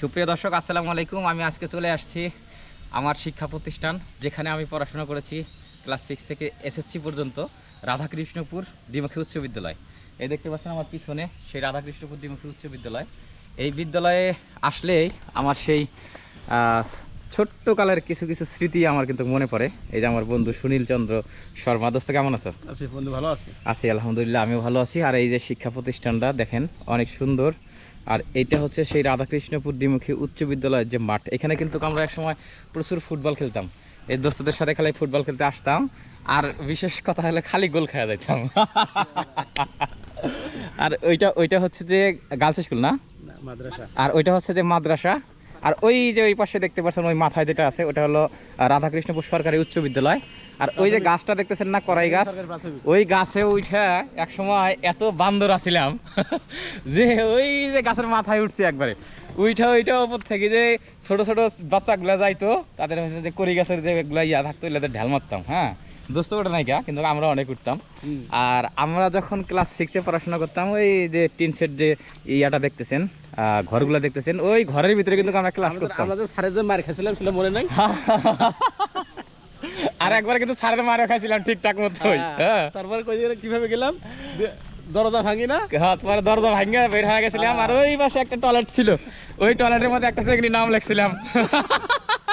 সুপ্রিয় দর্শক আসসালামু আলাইকুম। আমি আজকে চলে আসছি আমার শিক্ষা প্রতিষ্ঠান যেখানে আমি পড়াশোনা করেছি ক্লাস সিক্স থেকে এসএসসি পর্যন্ত রাধাকৃষ্ণপুর দ্বিমুখী উচ্চ বিদ্যালয়। এই দেখতে পাচ্ছেন আমার পিছনে সেই রাধাকৃষ্ণপুর দ্বিমুখী উচ্চ বিদ্যালয়। এই বিদ্যালয়ে আসলেই আমার সেই ছোট্ট কালের কিছু কিছু স্মৃতি আমার কিন্তু মনে পড়ে। এই যে আমার বন্ধু সুনীল চন্দ্র শর্মা। দোস্ত কেমন আছো? আছি বন্ধু ভালো আছি। আছি আলহামদুলিল্লাহ আমিও ভালো আছি। আর এই যে শিক্ষা প্রতিষ্ঠানটা দেখেন অনেক সুন্দর। আর এটা হচ্ছে সেই রাধাকৃষ্ণপুর দ্বিমুখী উচ্চ বিদ্যালয়ের যে মাঠ। এখানে কিন্তু আমরা একসময় প্রচুর ফুটবল খেলতাম। এই দোস্তদের সাথে খালি ফুটবল খেলতে আসতাম। আর বিশেষ কথা হলে খালি গোল খেয়া যাইতাম। আর ওইটা ওইটা হচ্ছে যে গার্লস স্কুল না, মাদ্রাসা। আর ওইটা হচ্ছে যে মাদ্রাসা। আর ওই যে ওই পাশে দেখতে পাচ্ছেন ওই মাথায় যেটা আছে ওটা হলো রাধাকৃষ্ণপুর সরকারি উচ্চ বিদ্যালয়। আর ওই যে গাছটা দেখতেছেন না করাই গাছ? ওই গাছে উঠে এক সময় এত বান্দর আছিলাম যে ওই যে গাছের মাথায় উঠছে একবারে। উইঠা ওইটা উপর থেকে যে ছোট ছোট বাচ্চাগুলা যাইতো তাদের যে করি গাছের যে ইয়া থাকতো এগুলাতে ঢাল মারতাম হ্যাঁ? দোস্ত ওটা নাই কিন্তু আমরা অনেক উঠতাম। আর আমরা যখন ক্লাস সিক্সে পড়াশোনা করতাম ওই যে টিন সেট যে ইয়াটা দেখতেছেন ঘরগুলো দেখতেছেন ওই ঘরের ভিতরে কিন্তু আমরা ক্লাস করতাম। আমরা যে স্যারের যে মার খাইছিলাম সেটা মনে নাই? আর একবার কিন্তু সারের মারও খাইছিলাম ঠিকঠাক মতো হ্যাঁ। তারপরে কই কীভাবে গেলাম? দরজা ভাঙি না? হ্যাঁ তোমার দরজা ভাঙ্গে বের হয়ে গেছিলাম আর ওই পাশে একটা টয়লেট ছিল। ওই টয়লেটের মধ্যে একটা সেকেন্ড নাম লিখছিলাম।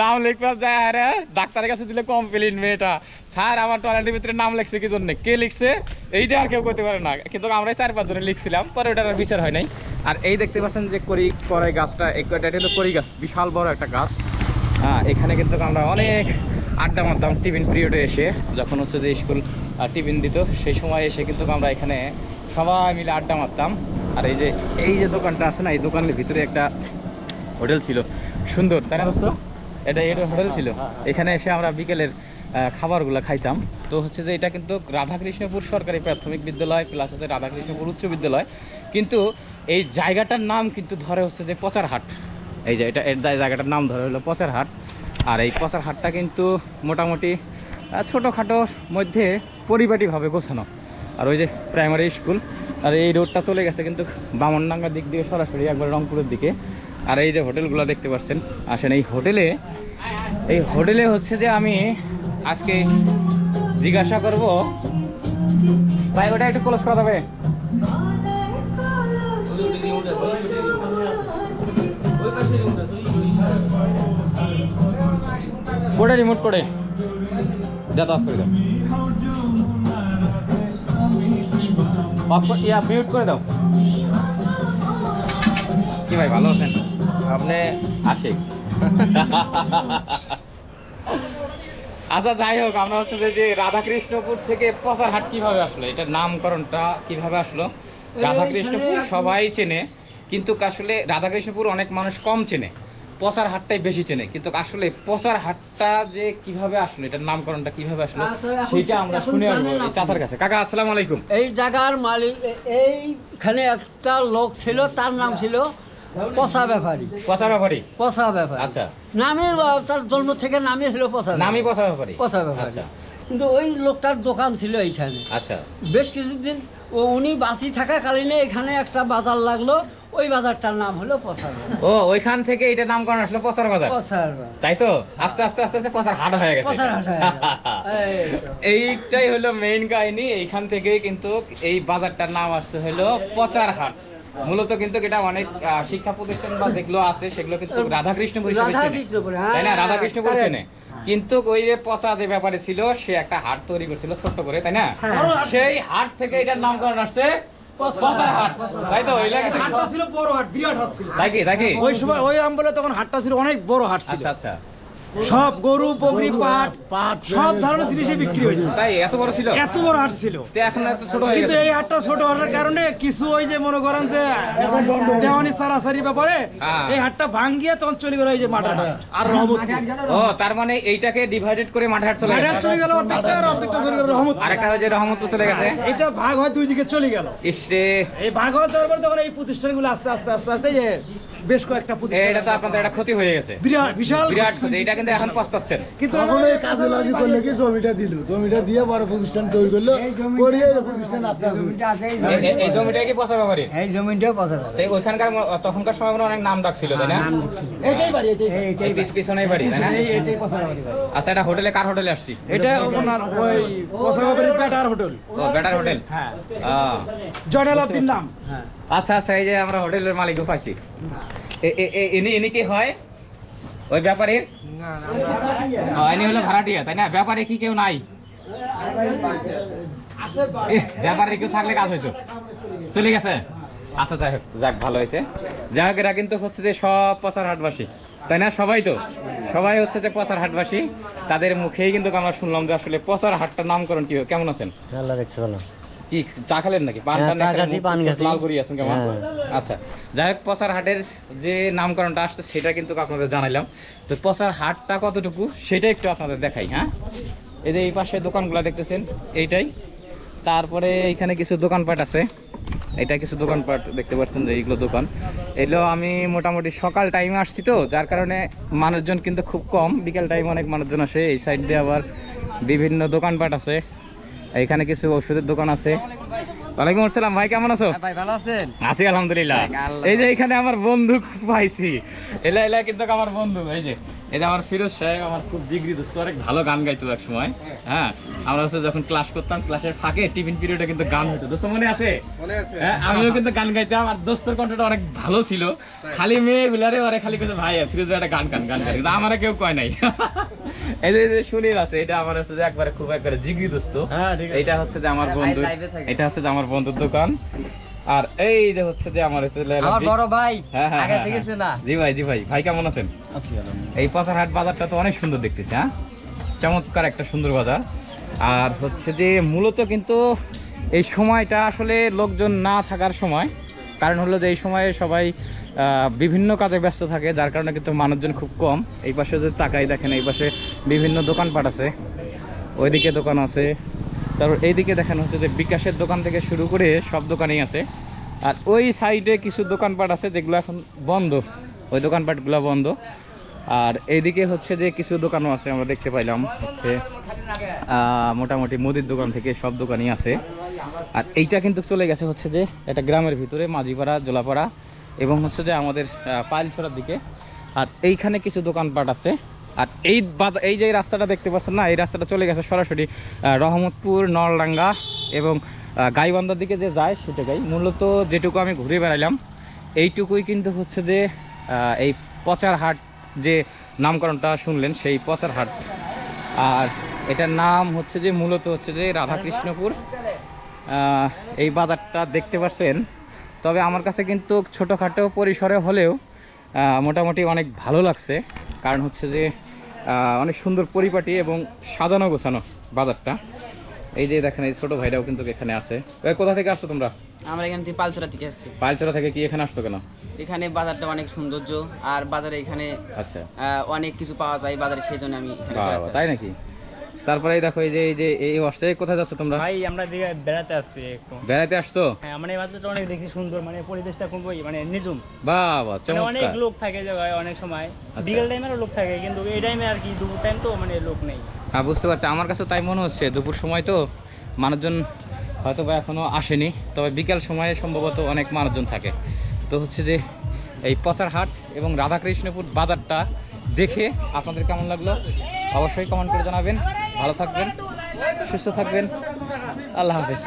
নাম লিখতে যায়, আরে ডাক্তারের কাছে দিলে কমপ্লেন মেয়েটা। স্যার, আমার টয়লেটের ভিতরে নাম লিখছে কি জন্য? কে লিখছে? এইটা আর কেউ করতে পারে না। কিন্তু আমরা চার পাঁচ জনে লিখছিলাম, পরে ওটার আর বিচার হয় নাই। আর এই দেখতে পাচ্ছেন যে করি করাই গাছটা এটা কিন্তু করি গাছ, বিশাল বড় একটা গাছ। হ্যাঁ এখানে কিন্তু আমরা অনেক আড্ডা মারতাম টিফিন পিরিয়ডে এসে, যখন হচ্ছে যে স্কুল টিফিন দিত, সেই সময় এসে কিন্তু আমরা এখানে সবাই মিলে আড্ডা মারতাম। আর এই যে এই যে দোকানটা আছে না, এই দোকানের ভিতরে একটা হোটেল ছিল। সুন্দর তাই না দোস্ত? এটা এটা হোটেল ছিল। এখানে এসে আমরা বিকেলের খাবারগুলো খাইতাম। তো হচ্ছে যে এটা কিন্তু রাধাকৃষ্ণপুর সরকারি প্রাথমিক বিদ্যালয় প্লাস হচ্ছে রাধাকৃষ্ণপুর উচ্চ বিদ্যালয়। কিন্তু এই জায়গাটার নাম কিন্তু ধরে হচ্ছে যে পচারহাট। এই যে এটা এর জায়গাটার নাম ধরে হলো পচারহাট। আর এই পচারহাটটা কিন্তু মোটামুটি ছোটোখাটোর মধ্যে পরিপাটিভাবে গোছানো। আর ওই যে প্রাইমারি স্কুল আর এই রোডটা চলে গেছে কিন্তু বামনডাঙ্গার দিক দিয়ে সরাসরি একবার রংপুরের দিকে। আর এই যে হোটেলগুলো দেখতে পাচ্ছেন, আসেন, এই হোটেলে এই হোটেলে হচ্ছে যে আমি আজকে জিজ্ঞাসা করব, ভাই, ওটা একটু ক্লোজ করা যাবে? কোডে রিমোট করে তো অফ করে দাও অফ করে দাও। কি ভাই, ভালো আছেন? আপনি আশিক আচ্ছা যাই হোক আমরা হচ্ছে যে- রাধাকৃষ্ণপুর থেকে পচারহাট কীভাবে আসলো? এটার নামকরণটা কীভাবে আসলো? রাধাকৃষ্ণপুর সবাই চেনে কিন্তু আসলে রাধাকৃষ্ণপুর অনেক মানুষ কম চেনে। পচার হাটটাই বেশি চেনে। কিন্তু আসলে পচার হাটটা যে কীভাবে আসলো এটার নামকরণটা কীভাবে আসলো সেটা আমরা শুনে আসব। চাচার কাছে। কাকা আসসালামু আলাইকুম। এই জায়গার মালিক এইখানে একটা লোক ছিল তার নাম ছিল পচা ব্যাপারী। পচা ব্যাপারী? পচা ব্যাপারী। আচ্ছা। আহ, তার জন্ম থেকে নামই ছিল পচা নামই। পচা ব্যাপারী। পচা ব্যাপারী। আচ্ছা। কিন্তু ওই লোকটার দোকান ছিল এইখানে। আচ্ছা। বেশ কিছুদিন ও উনি বাঁচি থাকাকালীনে এখানে একটা বাজার লাগল। ওই বাজারটার নাম হলো পচা ও ওইখান থেকে এটা নামকরণ আসলো পচার বাজার? পচার তাই তো? আস্তে আস্তে আস্তে আস্তে পচার হাট হয়ে গেছে পচার হাট হয়ে। এইটাই হলো মেইন কাহিনী। এইখান থেকেই কিন্তু এই বাজারটার নাম আসতে হলো পচার হাট। মূলত কিন্তু এটা অনেক শিক্ষা প্রতিষ্ঠান বা যেগুলো আছে সেগুলো কিন্তু চেনে। রাধাকৃষ্ণপুর, হ্যাঁ, তাই না? রাধাকৃষ্ণপুর correct। চেনে। কিন্তু ওই যে পচা যে ব্যাপারে ছিল সে একটা হাট তৈরি করছিল ছোট্ট করে তাই না? হ্যাঁ। সেই হাট থেকে এটার নামকরণ আসছে তাই তো? ওই লাগে হাটটা ছিল বড় হাট হাট ছিল। তাই কি তাই কি? ওই সময় ওই তখন হাটটা ছিল অনেক বড় হাট ছিল। আচ্ছা আচ্ছা। সব গরু বকরি পাট পাট সব ধরনের জিনিসই বিক্রি হয়েছে। তাই এত বড় ছিল? এত বড় হাট ছিল। তো এখন এত ছোট হয়ে কিন্তু এই হাটটা ছোট হওয়ার কারণে কিছু ওই যে মনে করেন যে দেওয়ানি সারাসারি ব্যাপারে হ্যাঁ। এই হাটটা ভাঙ্গিয়ে তখন চলে গেল এই যে হাট। আর রহমতপুর ও তার মানে এইটাকে ডিভাইডেড করে মাঠে হাট চলে মাঠের হাট চলে গেল অর্ধেকটা আর অর্ধেকটা চলে গেল রহমতপুর আরেকটা হচ্ছে রহমতপুর চলে গেছে। এটা ভাগ হয় দুই দিকে চলে গেল। ইসরে এই ভাগ হওয়ার পরে তখন এই প্রতিষ্ঠানগুলো আস্তে আস্তে আস্তে আস্তে যে বেশ কয়েকটা প্রতিষ্ঠান এটা তো আপনাদের একটা ক্ষতি হয়ে গেছে। বিরাট বিশাল বিরাট ক্ষতি। এটাকে কিন্তু এখন পস্তাচ্ছেন। কিন্তু তখন এই কাজে লাগি করলে কি জমিটা দিল? জমিটা দিয়ে বড় প্রতিষ্ঠান তৈরি করল করিয়ে প্রতিষ্ঠান আস্তে এই জমিটা কি পচা ব্যাপারে? এই জমিটাও পছন্দ তো ওইখানকার তখনকার সময় মনে অনেক নাম ডাক ছিল তাই না? এটাই বাড়ি এটাই পিছ- পিছনেই বাড়ি তাই না? এটাই পছন্দ করি আচ্ছা এটা হোটেলে কার হোটেলে আসছি? এটা আপনার ওই পসাগাবাড়ির বেটার হোটেল। ও বেটার হোটেল? হ্যাঁ। জয়নাল আব্দিন নাম। হ্যাঁ। আচ্ছা আচ্ছা এই যে আমরা হোটেলের মালিকও পাইছি এ- এ- এ- ইনি ইনি কি হয়? ওই ব্যাপারীর ও, ইনি হলো ভাড়াটিয়া তাই না? ব্যাপারে কি কেউ নাই? ব্যাপারে কেউ থাকলে কাজ হইতো। চলে গেছে? আচ্ছা যাই হোক যাক ভালো হয়েছে। যাই হোক এরা কিন্তু হচ্ছে যে সব পচার হাটবাসী তাই না? সবাই তো? সবাই হচ্ছে যে পচার হাটবাসী। তাদের মুখেই কিন্তু আমরা শুনলাম যে আসলে পচার হাটটা নামকরণ কি কেমন আছেন? আল্লাহ রাখছে ভালো। কি চা খেলেন নাকি? পান হ্যাঁ, লাল আছেন কেমন? হ্যাঁ। আচ্ছা যাই হোক পচার হাটের যে নামকরণটা আসছে সেটা কিন্তু আপনাদের জানাইলাম। তো পচার হাটটা কতটুকু সেটা একটু আপনাদের দেখাই হ্যাঁ? এই যে এই পাশে দোকানগুলো দেখতেছেন এইটাই। তারপরে এখানে কিছু দোকানপাট আছে। এটা কিছু দোকানপাট দেখতে পাচ্ছেন যে এইগুলো দোকান। এগুলো আমি মোটামুটি সকাল টাইমে আসছি তো যার কারণে মানুষজন কিন্তু খুব কম। বিকেল টাইমে অনেক মানুষজন আসে এই সাইড দিয়ে আবার বিভিন্ন দোকানপাট আছে। এখানে কিছু ওষুধের দোকান আছে। ওয়ালাইকুম আসসালাম ভাই কেমন আছো? ভাই ভালো আছেন? আছি আলহামদুলিল্লাহ। এই যে এখানে আমার বন্ধু পাইছি। এলা এলা কিন্তু আমার বন্ধু এই যে। এই যে আমার ফিরোজ সাহেব আমার খুব ডিগ্রি দোস্ত অনেক ভালো গান গাইতো এক সময় হ্যাঁ আমরা হচ্ছে যখন ক্লাস করতাম ক্লাসের ফাঁকে টিফিন পিরিয়ডে কিন্তু গান হতো দোস্ত মনে আছে? হ্যাঁ আমিও কিন্তু গান গাইতাম আর দোস্তর কণ্ঠটা অনেক ভালো ছিল। খালি মেয়ে গুলারে ওরে খালি কিছু ভাই ফিরোজ ভাই একটা গান গান গান গান। কিন্তু আমার কেউ কয় নাই। এই যে- সুনীল আছে এটা আমার হচ্ছে যে একবারে খুব একবারে জিগরি দোস্ত। হ্যাঁ ঠিক আছে। এইটা হচ্ছে যে আমার বন্ধু এটা হচ্ছে যে আমার বন্ধুর দোকান। আর এই যে হচ্ছে যে আমার হচ্ছে লে- আমার বড় ভাই হ্যাঁ, হ্যাঁ, আগে হ্যাঁ, থেকে। জি ভাই জি ভাই। ভাই কেমন আছেন? আছি। এই পাচারহাট বাজারটা তো অনেক সুন্দর দেখতেছি হ্যাঁ? চমৎকার একটা সুন্দর বাজার। আর হচ্ছে যে মূলত কিন্তু এই সময়টা আসলে লোকজন না থাকার সময় কারণ হলো যে এই সময়ে সবাই আহ, বিভিন্ন কাজে ব্যস্ত থাকে যার কারণে কিন্তু মানুষজন খুব কম। এই পাশে যদি তাকাই দেখেন এই পাশে বিভিন্ন দোকানপাট আছে ওইদিকে দোকান আছে তারপর এইদিকে দেখেন হচ্ছে যে বিকাশের দোকান থেকে শুরু করে সব দোকানেই আছে। আর ওই সাইডে কিছু দোকানপাট আছে যেগুলো এখন বন্ধ। ওই দোকানপাটগুলো বন্ধ। আর এইদিকে হচ্ছে যে কিছু দোকানও আছে, আমরা দেখতে পাইলাম হচ্ছে মোটামুটি মুদির দোকান থেকে সব দোকানই আছে। আর এইটা কিন্তু চলে গেছে হচ্ছে যে এটা গ্রামের ভিতরে, মাঝিপাড়া, জোলাপাড়া এবং হচ্ছে যে আমাদের পাইলছড়ার দিকে। আর এইখানে কিছু দোকানপাট আছে। আর এই এই যে রাস্তাটা দেখতে পাচ্ছেন না, এই রাস্তাটা চলে গেছে সরাসরি রহমতপুর, নলডাঙ্গা এবং গাইবান্ধার দিকে যে যায় সেটাই মূলত যেটুকু আমি ঘুরে বেড়াইলাম, এইটুকুই কিন্তু হচ্ছে যে এই পচার হাট যে নামকরণটা শুনলেন, সেই পচার হাট আর এটার নাম হচ্ছে যে, মূলত হচ্ছে যে রাধাকৃষ্ণপুর। এই বাজারটা দেখতে পাচ্ছেন, তবে আমার কাছে কিন্তু ছোটোখাটো পরিসরে হলেও মোটামুটি অনেক ভালো লাগছে। কারণ হচ্ছে যে অনেক সুন্দর পরিপাটি এবং সাজানো গোছানো বাজারটা। এই যে দেখেন এই ছোট ভাইরাও কিন্তু এখানে আছে। কোথা থেকে আসছো তোমরা? আমরা এখান থেকে পালচরা থেকে আসছি। পালচরা থেকে কি এখানে আসছো কেন? এখানে বাজারটা অনেক সৌন্দর্য আর বাজারে এখানে আচ্ছা। অনেক কিছু পাওয়া যায় বাজারে সেই জন্য আমি তাই নাকি? তারপরে দেখো এই যে এই যে এই আসছে কোথায় যাচ্ছ তোমরা? ভাই আমরা দিকে বেড়াতে আসছি একটু। বেড়াতে আসছো? হ্যাঁ মানে এই বাজারটা অনেক দেখি সুন্দর মানে পরিবেশটা খুব মানে নিজুম বাবা মানে অনেক লোক থাকে জায়গায় অনেক সময়। আচ্ছা। বিকেল টাইমেরও লোক থাকে কিন্তু এই টাইমে আর কি দুপুর টাইম তো মানে লোক নেই। হ্যাঁ বুঝতে পারছি। আমার কাছে তাই মনে হচ্ছে দুপুর সময় তো মানুষজন হয়তো বা এখনও আসেনি তবে বিকেল সময়ে সম্ভবত অনেক মানুষজন থাকে। তো হচ্ছে যে এই পচারহাট এবং রাধাকৃষ্ণপুর বাজারটা দেখে আপনাদের কেমন লাগল অবশ্যই কমেন্ট করে জানাবেন। ভালো থাকবেন সুস্থ থাকবেন। আল্লাহ হাফেজ।